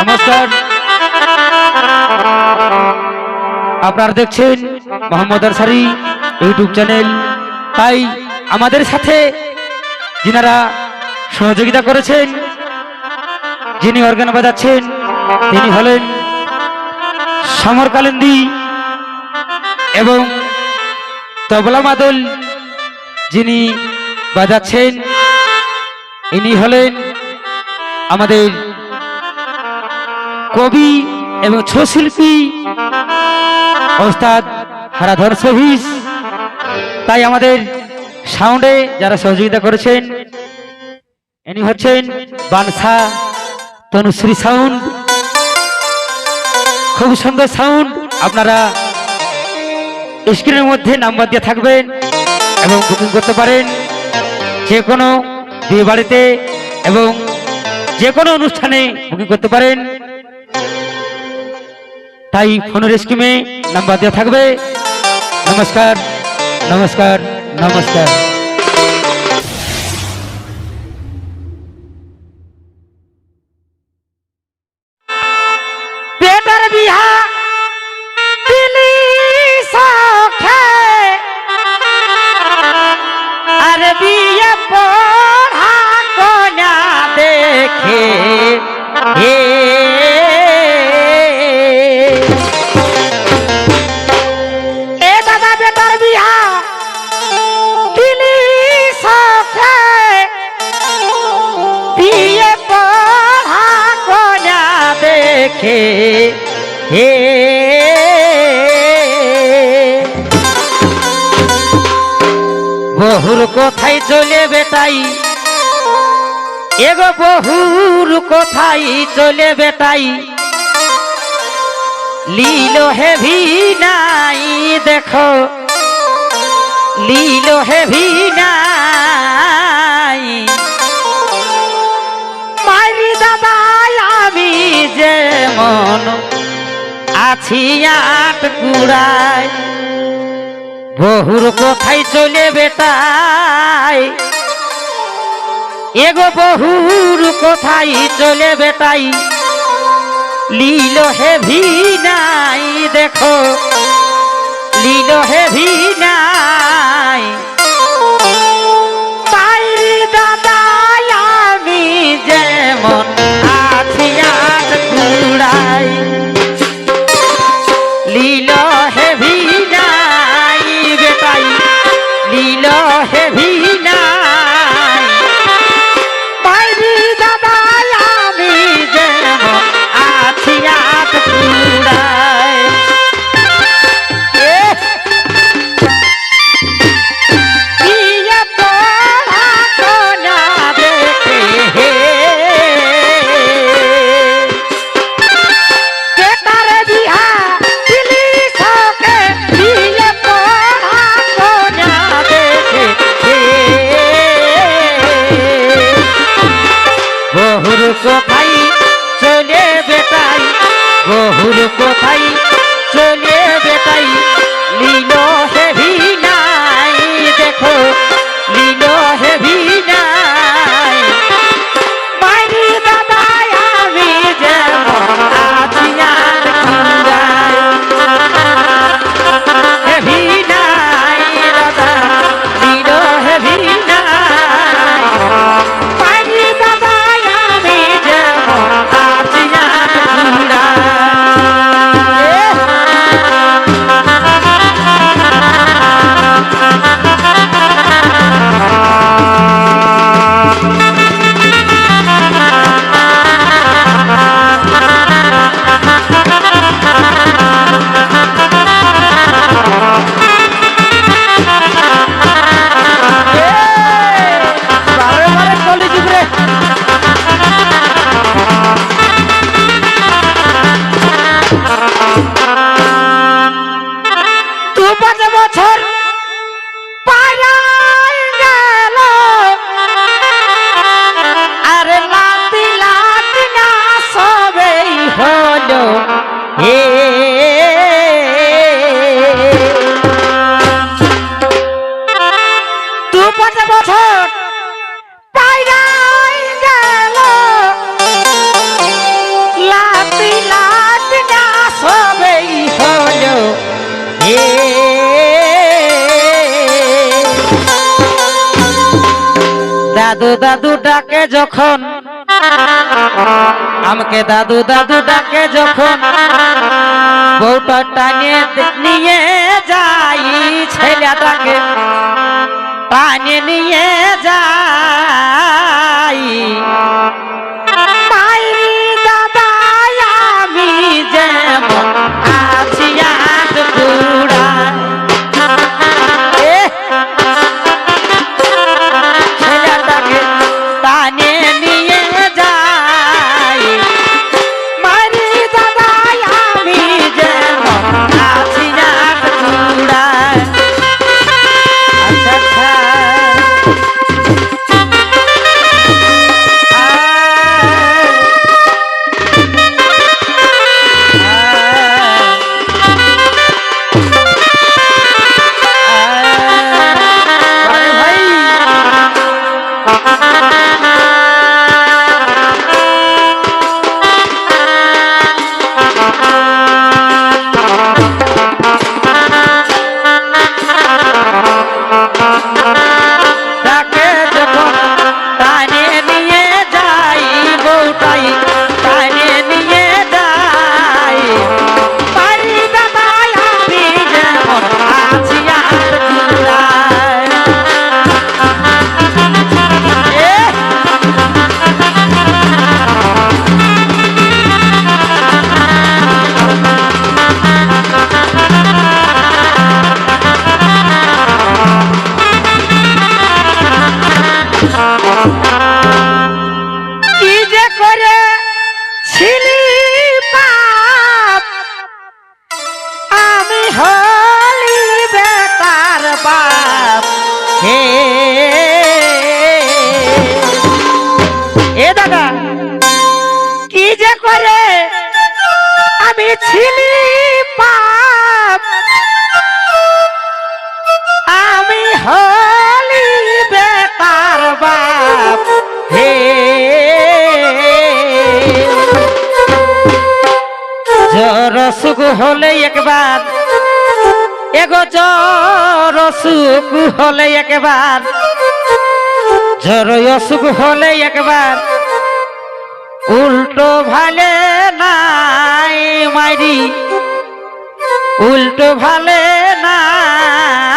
নমস্কার। আপনারা দেখছেন মোহাম্মদ আরসারি ইউটিউব চ্যানেল। তাই আমাদের সাথে যিনারা সহযোগিতা করেছেন, যিনি অর্গান বাজাচ্ছেন, তিনি হলেন সমর কালেন্দি এবং তবলা মাদল যিনি বাজাচ্ছেন, ইনি হলেন আমাদের কবি এবং ছশিল্পী ওস্তাদ হারাধর সহিস। তাই আমাদের সাউন্ডে যারা সহযোগিতা করেছেন, ইনি হচ্ছেন বানসা তনুশ্রী সাউন্ড। খুব সুন্দর সাউন্ড, আপনারা স্ক্রিনের মধ্যে নাম্বার দিয়ে থাকবেন এবং বুকিং করতে পারেন। যে কোনো বিয়ে বাড়িতে এবং যে কোনো অনুষ্ঠানে বুকিং করতে পারেন। তাই ফোনের স্কিমে নাম্বার দেওয়া থাকবে। নমস্কার নমস্কার নমস্কার। দেখে হে। বহুর কোথায় চলে বেটাই। এগো বহুর কোথায় চলে বেটাই। লীল হেভি নাই দেখো। লীল হেভি নাই আট কুড়াই। বহুর কোথায় চলে বেটাই। এগো বহুর কোথায় চলে বেটাই। লীল হেভি নাই দেখো। লীল হেভি নাই তাইরি দাদা আমি যেমন আছি আর কুড়াই। দাদু দাদু ডাকে যখন। আমাকে দাদু দাদু ডাকে যখন। বউটা টানিয়ে নিয়ে যাই ছেলেটাকে। টানিয়ে নিয়ে যাই করে ছিলি পাপ। আমি হলি বেটার বাপ। হে। এ দাদা, কি যে করে আমি ছিলি সুখ হলে একবার। এগো জ্বর, অসুখ হলে একবার। জ্বর অসুখ হলে একবার। উল্টো ভালে নাই মাইরি। উল্টো ভালে নাই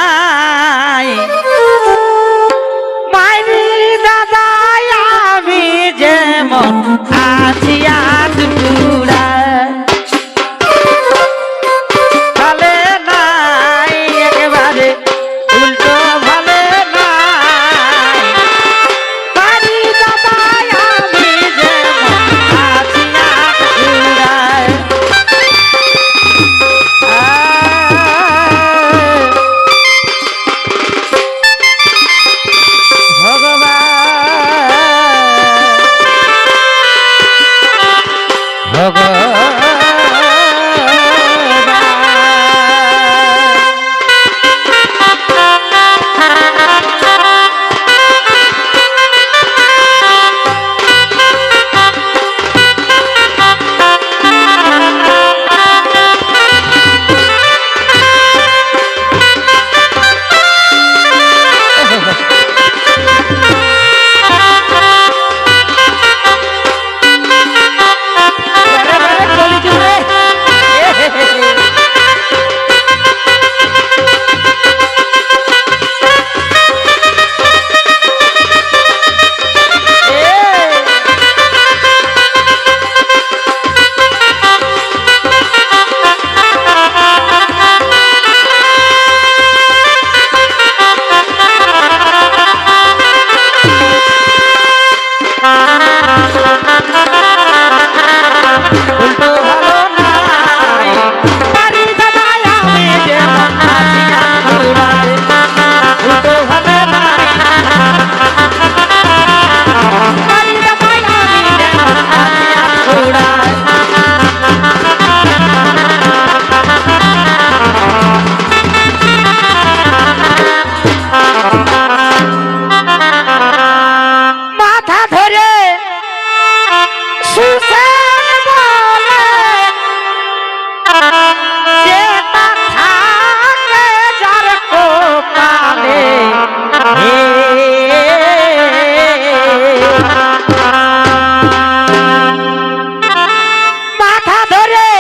ধরে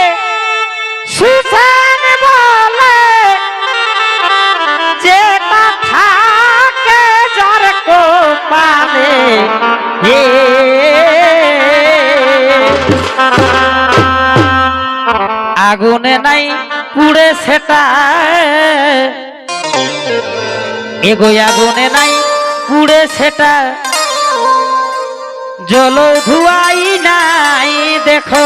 সুসান বলে, যে থাকে যার কোপালে আগুনে নাই পুড়ে সেটা। এগোয় আগুনে নাই পুড়ে সেটা। জল ধুয়াই নাই, দেখো